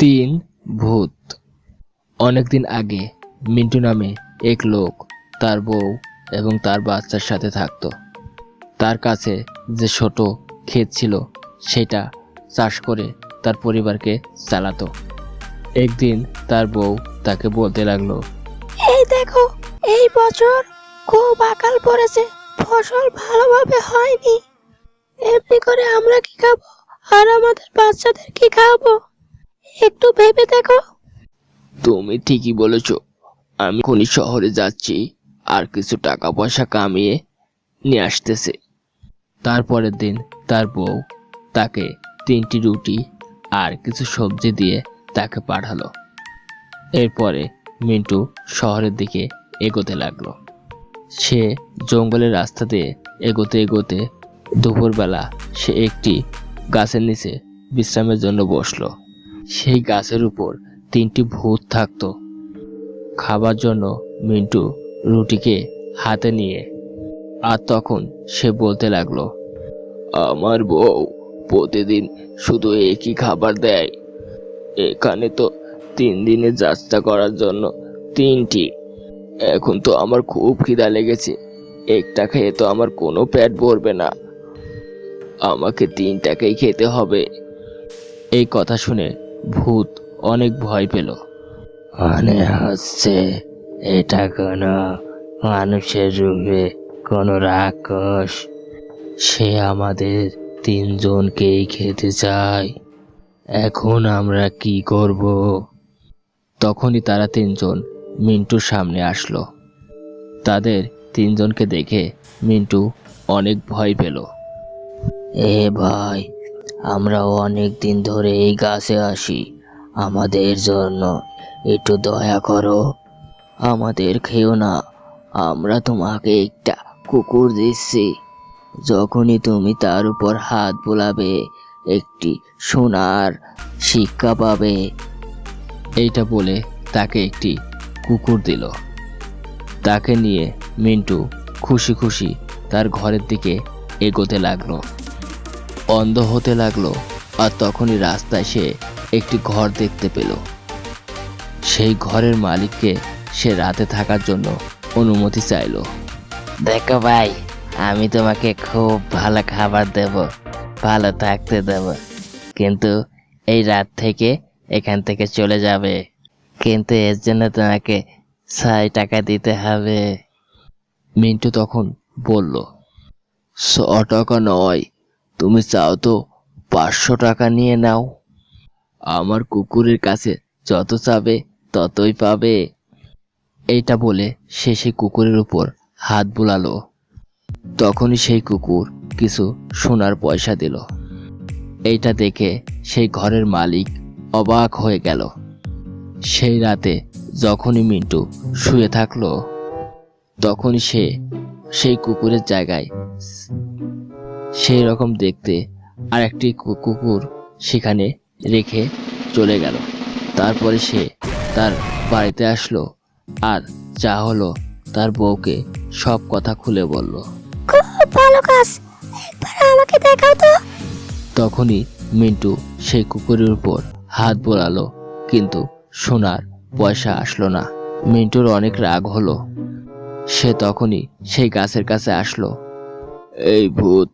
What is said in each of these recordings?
তিন ভূত। অনেকদিন আগে মিন্টু নামে এক লোক তার বউ এবং তার বাচ্চার সাথে থাকতো। তার কাছে যে ছোট ক্ষেত ছিল, সেটা চাষ করে তার পরিবারকে চালাতো। একদিন তার বউ তাকে বলতে লাগল, এই দেখো, এই বছর খুব আকাল পড়েছে, ফসল ভালোভাবে হয়নি। এমনি করে আমরা কি খাব? আর আমাদের বাচ্চাদের কি খাওয়াবো একটু ভেবে দেখো। তুমি ঠিকই বলেছ। আমি খনি শহরে যাচ্ছি, আর কিছু টাকা পয়সা কামিয়ে নিয়ে আসতেছে। তারপরের দিন তার বউ তাকে তিনটি রুটি আর কিছু সবজি দিয়ে তাকে পাঠালো। এরপরে মিন্টু শহরের দিকে এগোতে লাগল। সে জঙ্গলের রাস্তা দিয়ে এগোতে এগোতে দুপুরবেলা সে একটি গাছের নিচে বিশ্রামের জন্য বসল। সেই গাছের উপর তিনটি ভূত থাকতো। খাবার জন্য মিন্টু রুটিকে হাতে নিয়ে, আর তখন সে বলতে লাগল, আমার বউ প্রতিদিন শুধু একই খাবার দেয়। এখানে তো তিন দিনে যাত্রা করার জন্য তিনটি। এখন তো আমার খুব খিদা লেগেছে। একটা খেয়ে তো আমার কোনো পেট ভরবে না। আমাকে তিনটাকেই খেতে হবে। এই কথা শুনে ভূত অনেক ভয় পেল। মনে হচ্ছে এটা কোনো মানুষের রূপে, কোনো রাক্ষস। সে আমাদের তিনজনকেই খেতে চায়। এখন আমরা কি করব? তখনই তারা তিনজন মিন্টুর সামনে আসলো। তাদের তিনজনকে দেখে মিন্টু অনেক ভয় পেল। এ ভাই আমরা অনেক দিন ধরে এই গাছে আসি। আমাদের জন্য একটু দয়া করো। আমাদের খেও না। আমরা তোমাকে একটা কুকুর দিচ্ছি। যখনই তুমি তার উপর হাত বোলাবে, একটি সোনার শিক্ষা পাবে। এইটা বলে তাকে একটি কুকুর দিল। তাকে নিয়ে মিন্টু খুশি খুশি তার ঘরের দিকে এগোতে লাগল। অন্ধ হতে লাগল আর তখনই রাস্তায় সে একটি ঘর দেখতে পেল। সেই ঘরের মালিককে সে রাতে থাকার জন্য অনুমতি চাইলো। দেখো ভাই আমি তোমাকে খুব ভালো খাবার দেব ভালো থাকতে দেব। কিন্তু এই রাত থেকে এখান থেকে চলে যাবে। কিন্তু এর জন্য তোমাকে ছয় টাকা দিতে হবে। মিন্টু তখন বলল ছ টাকা নয় তুমি চাও তো পাঁচশো টাকা নিয়ে নাও। আমার কুকুরের কাছে যত চাবে ততই পাবে। এইটা বলে সে সেই কুকুরের উপর হাত বুলালো। তখনই সেই কুকুর কিছু সোনার পয়সা দিল। এইটা দেখে সেই ঘরের মালিক অবাক হয়ে গেল। সেই রাতে যখনই মিন্টু শুয়ে থাকল, তখনই সে সেই কুকুরের জায়গায় সেই রকম দেখতে আর একটি কুকুর সেখানে রেখে চলে গেল। তারপরে সে তার বাড়িতে আসলো আর যা হলো তার বউকে সব কথা খুলে বলল। খুব ভালো কাজ একবার আমাকে দেখাও তো। তখনই মিন্টু সেই কুকুরের উপর হাত বোলালো কিন্তু সোনার পয়সা আসলো না। মিন্টুর অনেক রাগ হলো। সে তখনই সেই গাছের কাছে আসলো। এই ভূত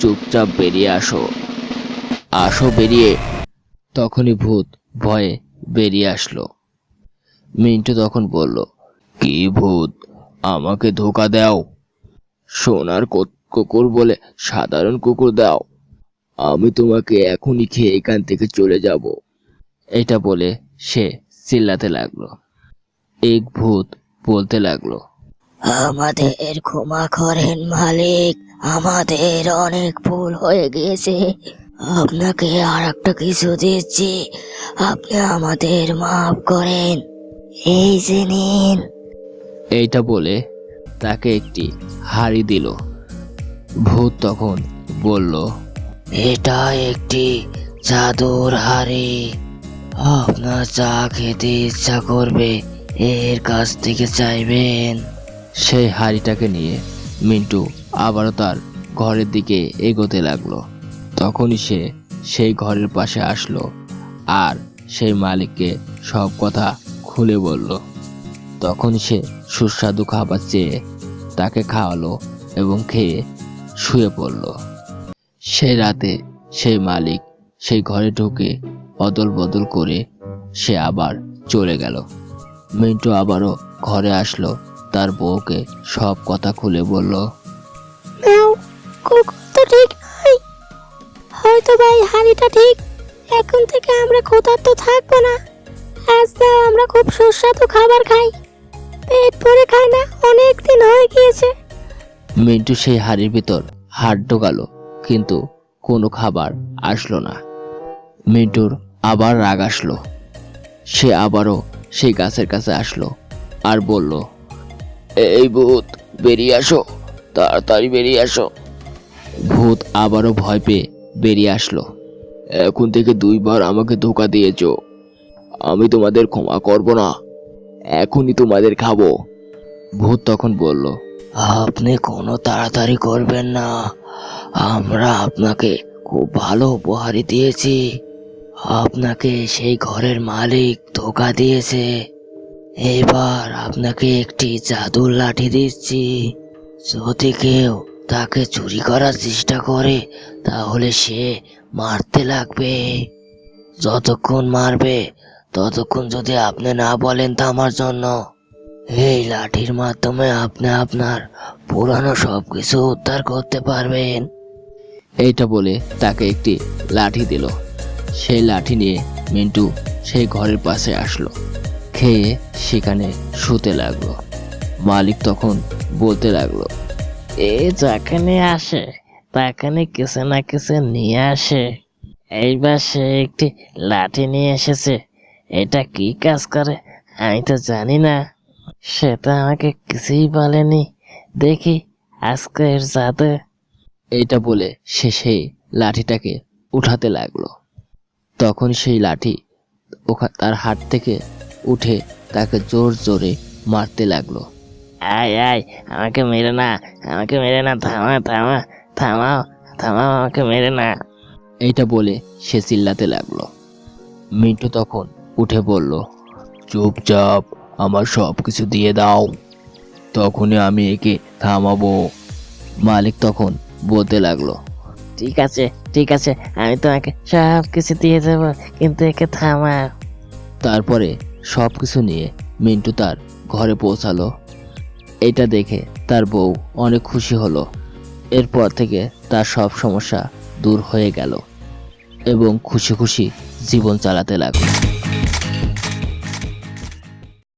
চুপচাপ বেরিয়ে আসো। আসো বেরিয়ে। তখনই ভূত ভয়ে বেরিয়ে আসলো। মিন্টু তখন বলল, কি ভূত? আমাকে ধোকা দাও। সোনার কুকুর বলে সাধারণ কুকুর দাও। আমি তোমাকে এখনই খেয়ে এখান থেকে চলে যাব। এটা বলে সে চিল্লাতে লাগল। এক ভূত বলতে লাগল আমাদের ক্ষমা করেন মালিক। আমাদের অনেক ভুল হয়ে গিয়েছে। আপনাকে আর একটা কিছু দিচ্ছি। আপনি আমাদের মাফ করেন। এই যে নিন। এইটা বলে তাকে একটি হাড়ি দিল। ভূত তখন বলল এটা একটি জাদুর হাড়ি। আপনার চা খেতে ইচ্ছা করবে এর কাছ থেকে চাইবেন। সেই হাড়িটাকে নিয়ে মিন্টু আবারও তার ঘরের দিকে এগোতে লাগল। তখনই সে সেই ঘরের পাশে আসলো আর সেই মালিককে সব কথা খুলে বলল। তখন সে সুস্বাদু খাবার চেয়ে তাকে খাওয়ালো এবং খেয়ে শুয়ে পড়ল। সেই রাতে সেই মালিক সেই ঘরে ঢুকে অদল বদল করে সে আবার চলে গেল। মিন্টু আবারও ঘরে আসলো তার বউকে সব কথা খুলে বলল নাও কুকুর তো ঠিক নয় হয়তো ভাই হাড়িটা ঠিক। এখন থেকে আমরা ক্ষুধার্ত থাকব না। আজ দাও আমরা খুব সুস্বাদু খাবার খাই। পেট ভরে খাই না অনেক দিন হয়ে গিয়েছে। মিন্টু সেই হাড়ির ভিতর হাত ঢোকালো কিন্তু কোনো খাবার আসলো না। মিন্টুর আবার রাগ আসলো। সে আবারও সেই গাছের কাছে আসলো আর বলল এই ভূত, বেরিয়ে আসো। তাড়াতাড়ি বেরিয়ে আসো। ভূত আবারও ভয় পেয়ে বেরিয়ে আসলো। এখন থেকে দুইবার আমাকে ধোকা দিয়েছ। আমি তোমাদের ক্ষমা করব না। এখনই তোমাদের খাব। ভূত তখন বলল, আপনি কোনো তাড়াতাড়ি করবেন না। আমরা আপনাকে খুব ভালো উপহারই দিয়েছি। আপনাকে সেই ঘরের মালিক ধোকা দিয়েছে। এবার আপনাকে একটি জাদুর লাঠি দিচ্ছি। যদি কেউ তাকে চুরি করার চেষ্টা করে, তাহলে সে মারতে লাগবে। যতক্ষণ মারবে, ততক্ষণ যদি আপনি না বলেন তা আমার জন্য। এই লাঠির মাধ্যমে আপনি আপনার পুরানো সব কিছু উদ্ধার করতে পারবেন। এইটা বলে তাকে একটি লাঠি দিল। সেই লাঠি নিয়ে মিন্টু সেই ঘরের পাশে আসলো। খেয়ে সেখানে শুতে লাগল। মালিক তখন বলতে লাগল, এ যেখানে আসে, তাখানে কিছু না কিছু নিয়ে আসে। এইবার সে একটি লাঠি নিয়ে এসেছে, এটা কি কাজ করে? আমি তো জানি না। সেটা আমাকে কিছুই বলেনি। দেখি আজকে এর জাদু। এইটা বলে সে সেই লাঠিটাকে উঠাতে লাগল। তখন সেই লাঠি ওখা, তার হাত থেকে উঠে তাকে জোর জোরে মারতে লাগল। আয় আয় আমাকে মেরে না আমাকে মেরে না থামা থামা থামাও থামাও আমাকে মেরে না। এইটা বলে সে চিল্লাতে লাগল। মিন্টু তখন উঠে বলল চুপচাপ আমার সব কিছু দিয়ে দাও। তখনই আমি একে থামাবো। মালিক তখন বলতে লাগল ঠিক আছে ঠিক আছে আমি তোমাকে সব কিছু দিয়ে দেব কিন্তু একে থামা তারপরে সব কিছু নিয়ে মিন্টু তার ঘরে পৌঁছালো। এটা দেখে তার বউ অনেক খুশি হলো। এরপর থেকে তার সব সমস্যা দূর হয়ে গেল এবং খুশি খুশি জীবন চালাতে লাগল।